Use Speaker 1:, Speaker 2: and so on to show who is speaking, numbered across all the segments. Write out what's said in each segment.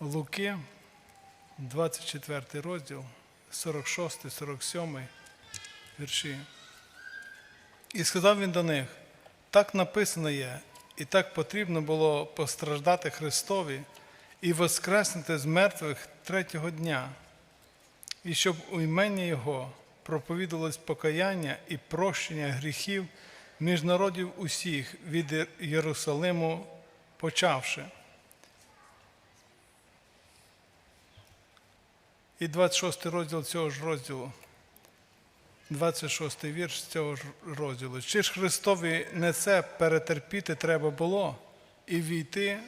Speaker 1: Луки, 24 розділ, 46, 47 вірші. І сказав він до них: так написано є, і так потрібно було постраждати Христові і воскреснути з мертвих третього дня, і щоб у імені Його проповідувалось покаяння і прощення гріхів між народів усіх від Єрусалиму почавши. І 26 розділ цього ж розділу, 26 вірш цього ж розділу. Чи ж Христові не це перетерпіти треба було і війти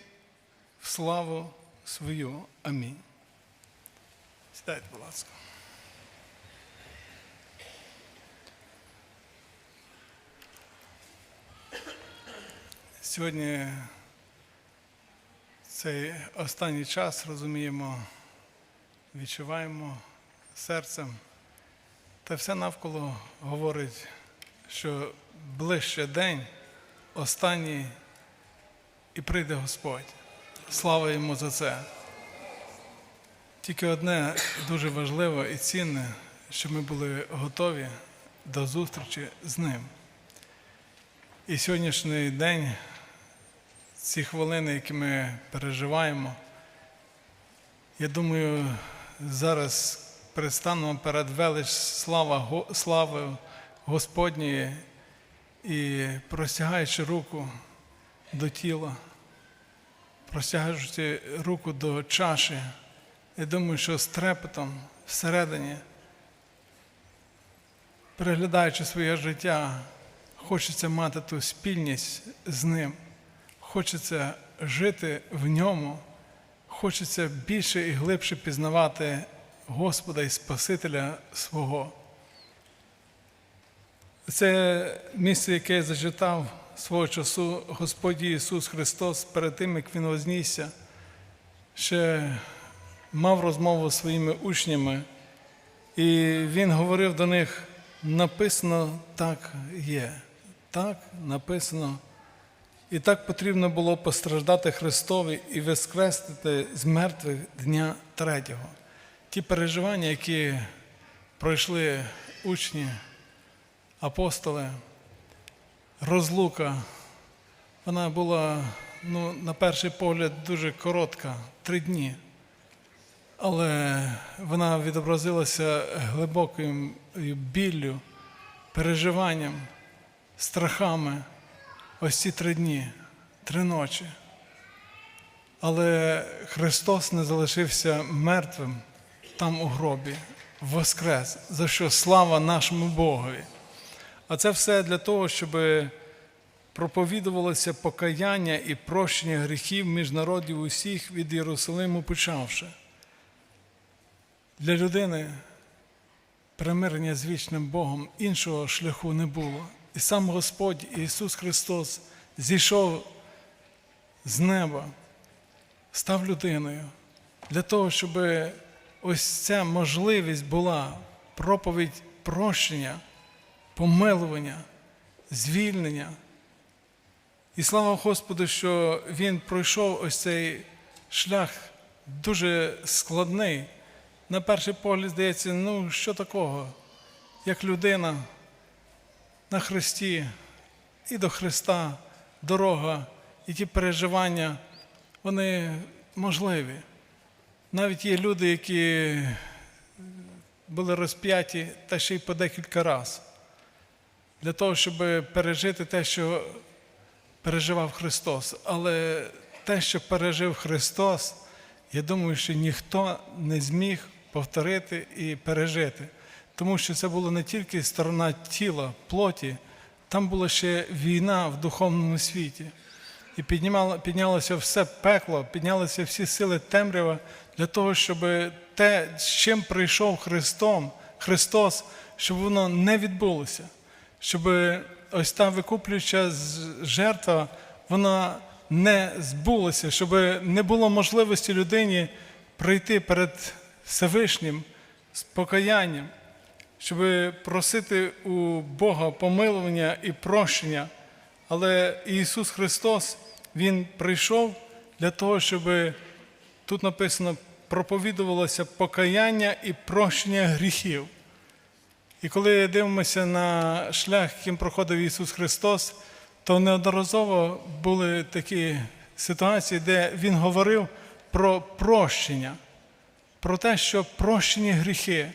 Speaker 1: в славу свою. Амінь. Сідайте, будь ласка. Сьогодні цей останній час розуміємо, відчуваємо серцем, та все навколо говорить, що ближче день, останній, і прийде Господь. Слава йому за це. Тільки одне дуже важливе і цінне, щоб ми були готові до зустрічі з ним. І сьогоднішній день, ці хвилини, які ми переживаємо, я думаю, зараз предстанемо перед велич слава, слави Господньої і простягаючи руку до тіла, простягаючи руку до чаші, я думаю, що з трепетом всередині, переглядаючи своє життя, хочеться мати ту спільність з ним, хочеться жити в ньому, хочеться більше і глибше пізнавати Господа і Спасителя свого. Це місце, яке я зачитав свого часу Господь Ісус Христос перед тим, як Він вознісся, ще мав розмову зі своїми учнями, і Він говорив до них: написано так є, так написано. І так потрібно було постраждати Христові і воскресити з мертвих дня третього. Ті переживання, які пройшли учні, апостоли, розлука, вона була, ну, на перший погляд, дуже коротка три дні. Але вона відобразилася глибокою біллю, переживанням, страхами ось ці три дні, три ночі. Але Христос не залишився мертвим там у гробі, воскрес, за що слава нашому Богові. А це все для того, щоб проповідувалося покаяння і прощення гріхів між народів усіх від Єрусалиму почавши. Для людини примирення з вічним Богом іншого шляху не було. І сам Господь Ісус Христос зійшов з неба, став людиною для того, щоб ось ця можливість була проповідь прощення, помилування, звільнення. І слава Господу, що Він пройшов ось цей шлях дуже складний. На перший погляд здається, ну що такого, як людина на Христі і до Христа дорога, і ті переживання, вони можливі. Навіть є люди, які були розп'яті та ще й по декілька разів, для того, щоб пережити те, що переживав Христос. Але те, що пережив Христос, я думаю, що ніхто не зміг повторити і пережити. Тому що це була не тільки сторона тіла, плоті, там була ще війна в духовному світі. І піднялося все пекло, піднялися всі сили темрява для того, щоб те, з чим прийшов Христом, Христос, щоб воно не відбулося, щоб ось та викуплююча жертва, вона не збулася, щоб не було можливості людині прийти перед Всевишнім з покаянням щоб просити у Бога помилування і прощення. Але Ісус Христос, Він прийшов для того, щоб тут написано проповідувалося покаяння і прощення гріхів. І коли дивимося на шлях, яким проходив Ісус Христос, то неодноразово були такі ситуації, де Він говорив про прощення, про те, що прощені гріхи,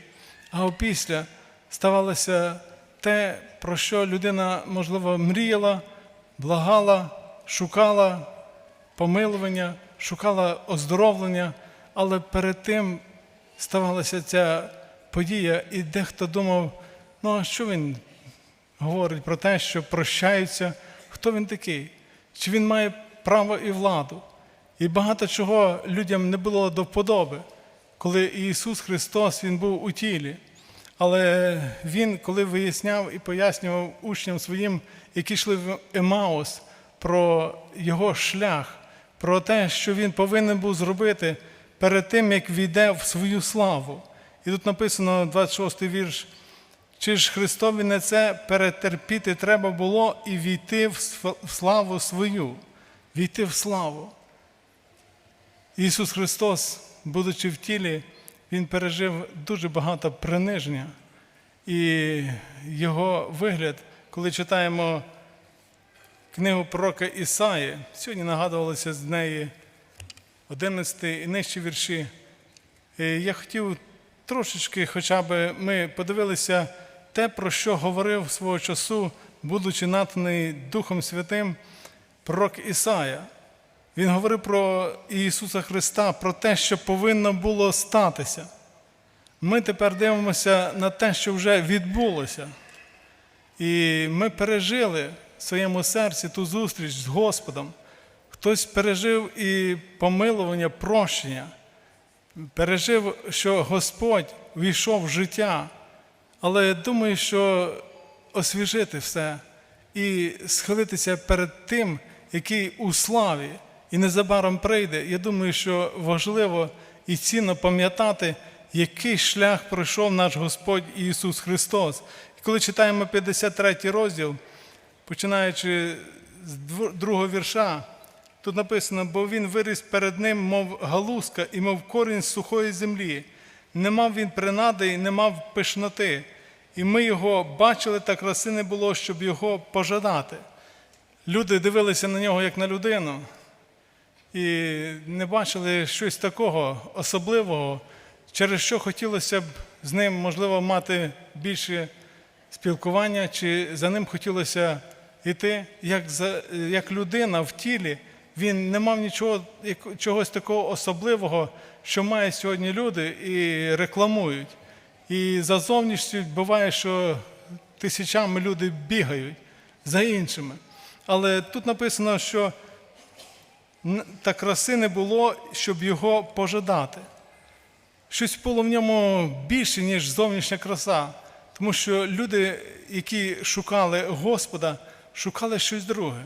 Speaker 1: а опісля ставалося те, про що людина, можливо, мріяла, благала, шукала помилування, шукала оздоровлення, але перед тим ставалася ця подія, і дехто думав, ну а що він говорить про те, що прощаються, хто він такий? Чи він має право і владу? І багато чого людям не було до вподоби, коли Ісус Христос Він був у тілі. Але Він, коли виясняв і пояснював учням своїм, які йшли в Емаус, про його шлях, про те, що він повинен був зробити перед тим, як війде в свою славу. І тут написано 26 й вірш. Чи ж Христові не це перетерпіти треба було і війти в славу свою, війти в славу. Ісус Христос, будучи в тілі, Він пережив дуже багато приниження. І Його вигляд, коли читаємо книгу пророка Ісаї, сьогодні нагадувалося з неї 11 і нижчі вірші. Е, Я хотів трошечки, хоча б ми подивилися те, про що говорив свого часу, будучи натхнений Духом Святим, пророк Ісая. Він говорив про Ісуса Христа, про те, що повинно було статися. Ми тепер дивимося на те, що вже відбулося. І ми пережили в своєму серці ту зустріч з Господом. Хтось пережив і помилування, прощення, пережив, що Господь війшов в життя. Але я думаю, що освіжити все і схилитися перед тим, який у славі і незабаром прийде. Я думаю, що важливо і цінно пам'ятати, який шлях пройшов наш Господь Ісус Христос. І коли читаємо 53 розділ, починаючи з другого вірша, тут написано, бо він виріс перед ним, мов галузка і мов корінь сухої землі. Не мав він принади і не мав пишноти. І ми його бачили, та краси не було, щоб його пожадати. Люди дивилися на нього як на людину і не бачили щось такого особливого, через що хотілося б з ним, можливо, мати більше спілкування, чи за ним хотілося йти. Як, за, як людина в тілі, він не мав нічого, чогось такого особливого, що мають сьогодні люди і рекламують. І за зовнішністю буває, що тисячами люди бігають за іншими. Але тут написано, що та краси не було, щоб його пожадати. Щось було в ньому більше, ніж зовнішня краса. Тому що люди, які шукали Господа, шукали щось друге.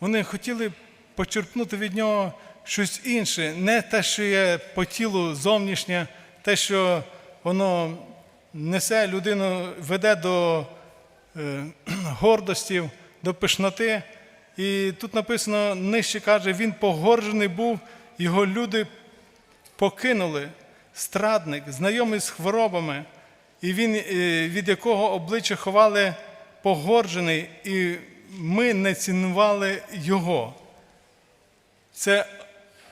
Speaker 1: Вони хотіли почерпнути від нього щось інше, не те, що є по тілу зовнішнє, те, що воно несе людину, веде до е, гордості, до пишноти. І тут написано нижче каже, він погоржений був, його люди покинули, страдник, знайомий з хворобами, і він, е, від якого обличчя ховали погорджений, і ми не цінували його. Це,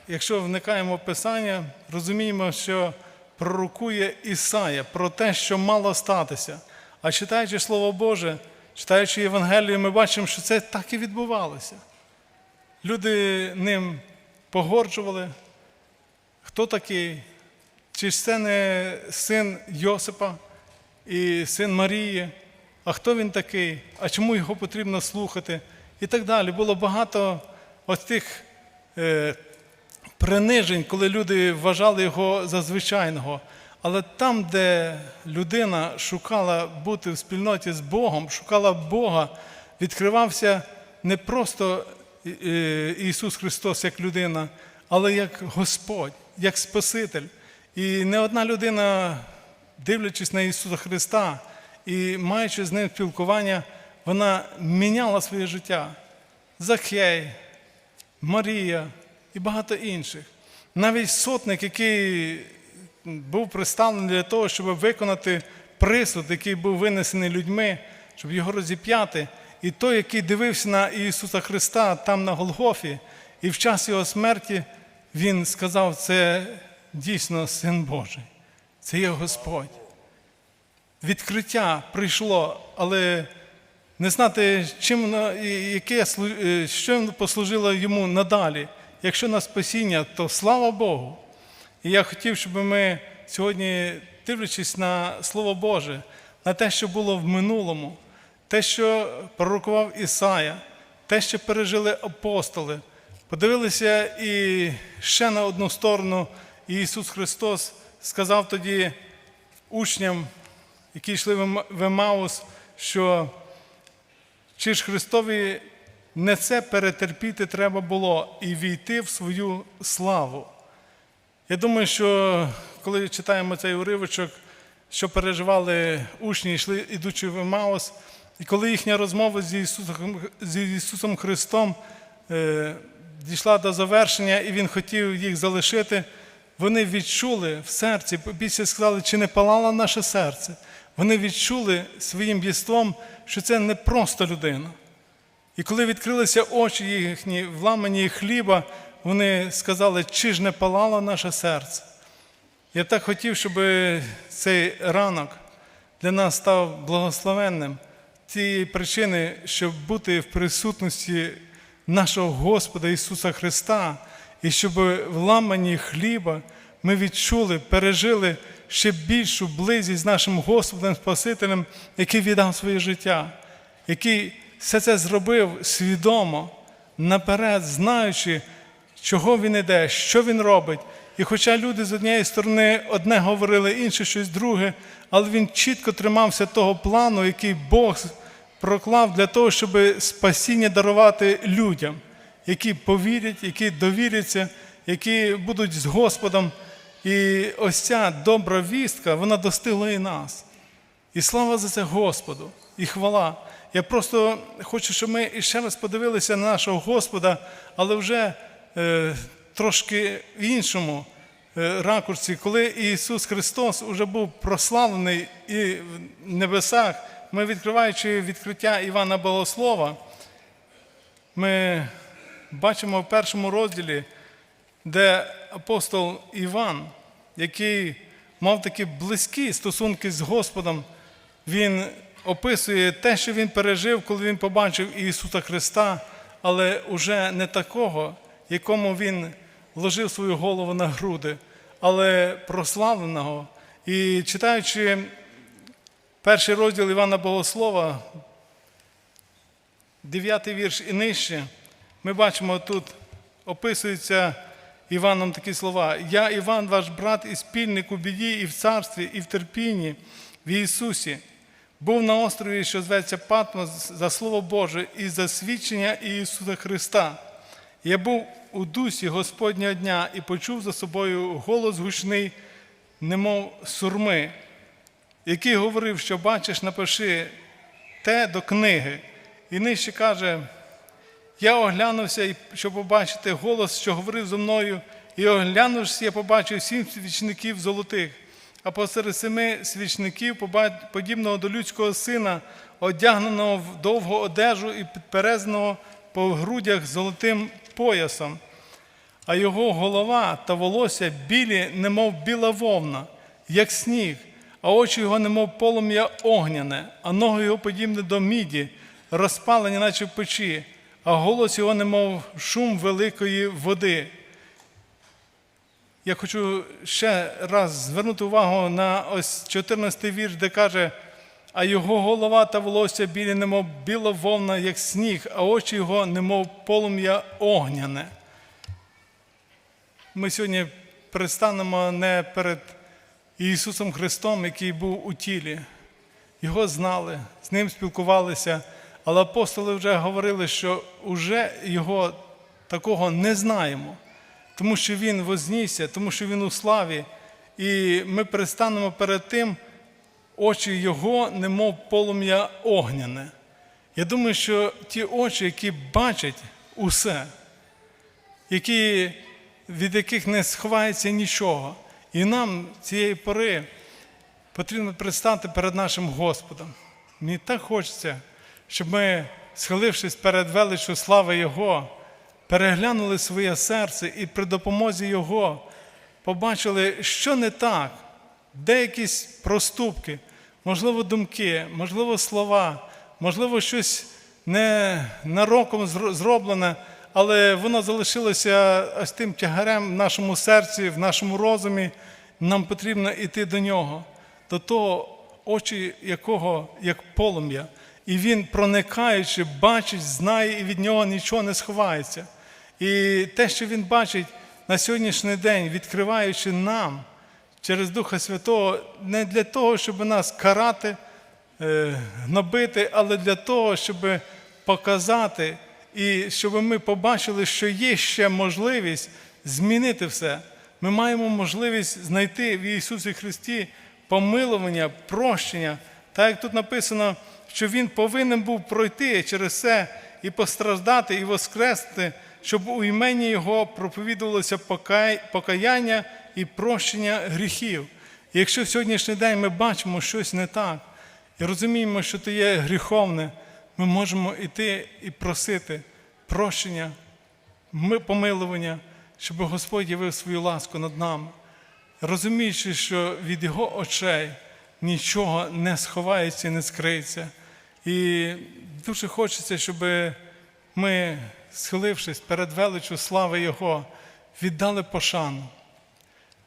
Speaker 1: якщо вникаємо в Писання, розуміємо, що пророкує Ісая про те, що мало статися. А читаючи Слово Боже, читаючи Євангелію, ми бачимо, що це так і відбувалося. Люди ним погорджували. Хто такий? Чи ж це не син Йосипа і син Марії? А хто він такий? А чому його потрібно слухати? І так далі. Було багато ось тих е, принижень, коли люди вважали його за звичайного. Але там, де людина шукала бути в спільноті з Богом, шукала Бога, відкривався не просто Ісус Христос як людина, але як Господь, як Спаситель. І не одна людина, дивлячись на Ісуса Христа і маючи з ним спілкування, вона міняла своє життя. Захей, Марія і багато інших. Навіть сотник, який був представлений для того, щоб виконати присуд, який був винесений людьми, щоб його розіп'яти. І той, який дивився на Ісуса Христа там на Голгофі, і в час його смерті він сказав, це дійсно Син Божий, це є Господь. Відкриття прийшло, але не знати, чим яке, е, що послужило йому надалі. Якщо на спасіння, то слава Богу. І я хотів, щоб ми сьогодні, дивлячись на Слово Боже, на те, що було в минулому, те, що пророкував Ісая, те, що пережили апостоли, подивилися і ще на одну сторону і Ісус Христос сказав тоді учням, які йшли в Ема- в Емаус, що чи ж Христові не це перетерпіти треба було і війти в свою славу. Я думаю, що коли читаємо цей уривочок, що переживали учні, йшли, ідучи в Емаус, і коли їхня розмова з Ісусом, з Ісусом Христом е, дійшла до завершення, і Він хотів їх залишити, вони відчули в серці, після сказали, чи не палало наше серце. Вони відчули своїм єством, що це не просто людина. І коли відкрилися очі їхні, вламані хліба, вони сказали, чи ж не палало наше серце. Я так хотів, щоб цей ранок для нас став благословенним цієї причини, щоб бути в присутності нашого Господа Ісуса Христа, і щоб в ламанні хліба ми відчули, пережили ще більшу близість з нашим Господом Спасителем, який віддав своє життя, який все це зробив свідомо, наперед, знаючи, чого він іде, що він робить. І хоча люди з однієї сторони одне говорили, інше щось друге, але він чітко тримався того плану, який Бог проклав для того, щоб спасіння дарувати людям, які повірять, які довіряться, які будуть з Господом. І ось ця добра вістка, вона достигла і нас. І слава за це Господу, і хвала. Я просто хочу, щоб ми ще раз подивилися на нашого Господа, але вже трошки в іншому е, ракурсі, коли Ісус Христос вже був прославлений і в небесах, ми відкриваючи відкриття Івана Богослова, ми бачимо в першому розділі, де апостол Іван, який мав такі близькі стосунки з Господом, він описує те, що він пережив, коли він побачив Ісуса Христа, але уже не такого, якому він вложив свою голову на груди, але прославленого. І читаючи перший розділ Івана Богослова, дев'ятий вірш і нижче, ми бачимо тут описується Іваном такі слова. Я, Іван, ваш брат і спільник у біді, і в царстві, і в терпінні в Ісусі. Був на острові, що зветься Патмос, за Слово Боже і за свідчення Ісуса Христа. Я був у дусі Господнього дня і почув за собою голос гучний, немов сурми, який говорив, що бачиш, напиши те до книги. І нижче каже, я оглянувся, щоб побачити голос, що говорив зо мною, і оглянувшись, я побачив сім свічників золотих, а посеред семи свічників, подібного до людського сина, одягненого в довгу одежу і підперезаного по грудях золотим поясом. А його голова та волосся білі, немов біла вовна, як сніг, а очі його, немов полум'я огняне, а ноги його подібні до міді, розпалені, наче в печі, а голос його, немов шум великої води. Я хочу ще раз звернути увагу на ось 14 вірш, де каже, а його голова та волосся білі, немов біла вовна, як сніг, а очі його, немов полум'я огняне. Ми сьогодні предстанемо не перед Ісусом Христом, який був у тілі. Його знали, з ним спілкувалися, але апостоли вже говорили, що вже його такого не знаємо, тому що Він вознісся, тому що Він у славі. І ми предстанемо перед тим, очі Його, немов полум'я огняне. Я думаю, що ті очі, які бачать усе, які від яких не сховається нічого. І нам цієї пори потрібно предстати перед нашим Господом. Мені так хочеться, щоб ми, схилившись перед величчю слави Його, переглянули своє серце і при допомозі Його побачили, що не так, де якісь проступки, можливо, думки, можливо, слова, можливо, щось не нароком зроблене, але воно залишилося ось тим тягарем в нашому серці, в нашому розумі. Нам потрібно йти до нього, до того, очі якого як полум'я. І він, проникаючи, бачить, знає, і від нього нічого не сховається. І те, що він бачить на сьогоднішній день, відкриваючи нам через Духа Святого, не для того, щоб нас карати, е, гнобити, але для того, щоб показати і щоб ми побачили, що є ще можливість змінити все. Ми маємо можливість знайти в Ісусі Христі помилування, прощення. Так як тут написано, що Він повинен був пройти через це і постраждати, і воскрести, щоб у імені Його проповідувалося покаяння і прощення гріхів. І якщо в сьогоднішній день ми бачимо щось не так, і розуміємо, що це є гріховне, ми можемо йти і просити прощення, помилування, щоб Господь явив свою ласку над нами, розуміючи, що від Його очей нічого не сховається і не скриється. І дуже хочеться, щоб ми, схилившись перед величчю слави Його, віддали пошану.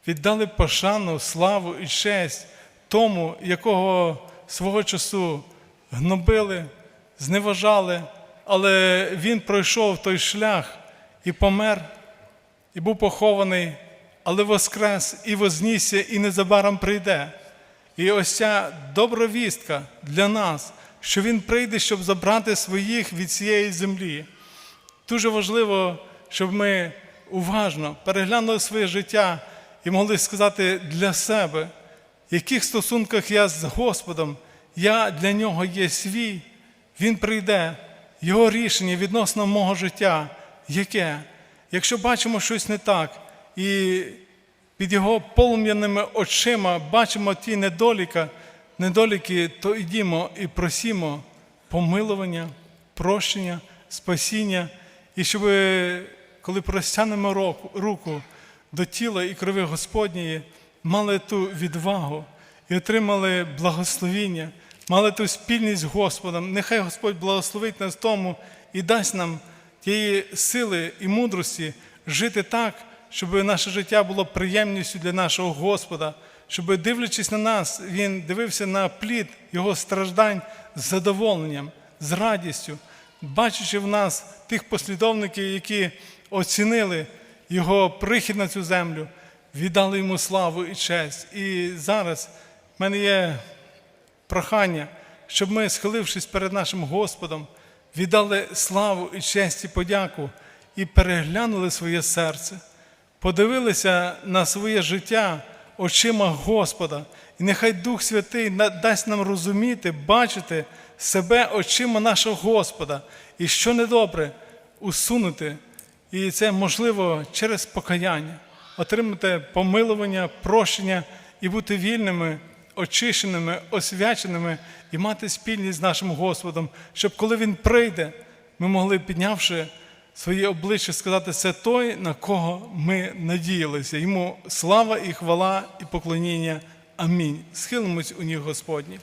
Speaker 1: Віддали пошану, славу і честь тому, якого свого часу гнобили, зневажали, але він пройшов той шлях і помер, і був похований, але воскрес і вознісся, і незабаром прийде. І ось ця добра вістка для нас, що Він прийде, щоб забрати своїх від цієї землі. Дуже важливо, щоб ми уважно переглянули своє життя і могли сказати для себе, в яких стосунках я з Господом, я для нього є свій, Він прийде, Його рішення відносно мого життя, яке? Якщо бачимо щось не так, і під його полум'яними очима бачимо ті недоліка, недоліки, то йдімо і просімо помилування, прощення, спасіння, і щоб, коли простягнемо руку- руку до тіла і крови Господньої, мали ту відвагу і отримали благословіння, мали ту спільність з Господом. Нехай Господь благословить нас тому і дасть нам тієї сили і мудрості жити так, щоб наше життя було приємністю для нашого Господа, щоб, дивлячись на нас, Він дивився на плід Його страждань з задоволенням, з радістю, бачачи в нас тих послідовників, які оцінили Його прихід на цю землю, віддали йому славу і честь. І зараз в мене є прохання, щоб ми, схилившись перед нашим Господом, віддали славу і честь і подяку і переглянули своє серце, подивилися на своє життя очима Господа. І нехай Дух Святий дасть нам розуміти, бачити себе очима нашого Господа і що недобре усунути. І це можливо через покаяння, отримати помилування, прощення і бути вільними, очищеними, освяченими і мати спільність з нашим Господом, щоб коли Він прийде, ми могли, піднявши своє обличчя, сказати, це той, на кого ми надіялися. Йому слава і хвала, і поклоніння. Амінь. Схилимось у ніг Господні.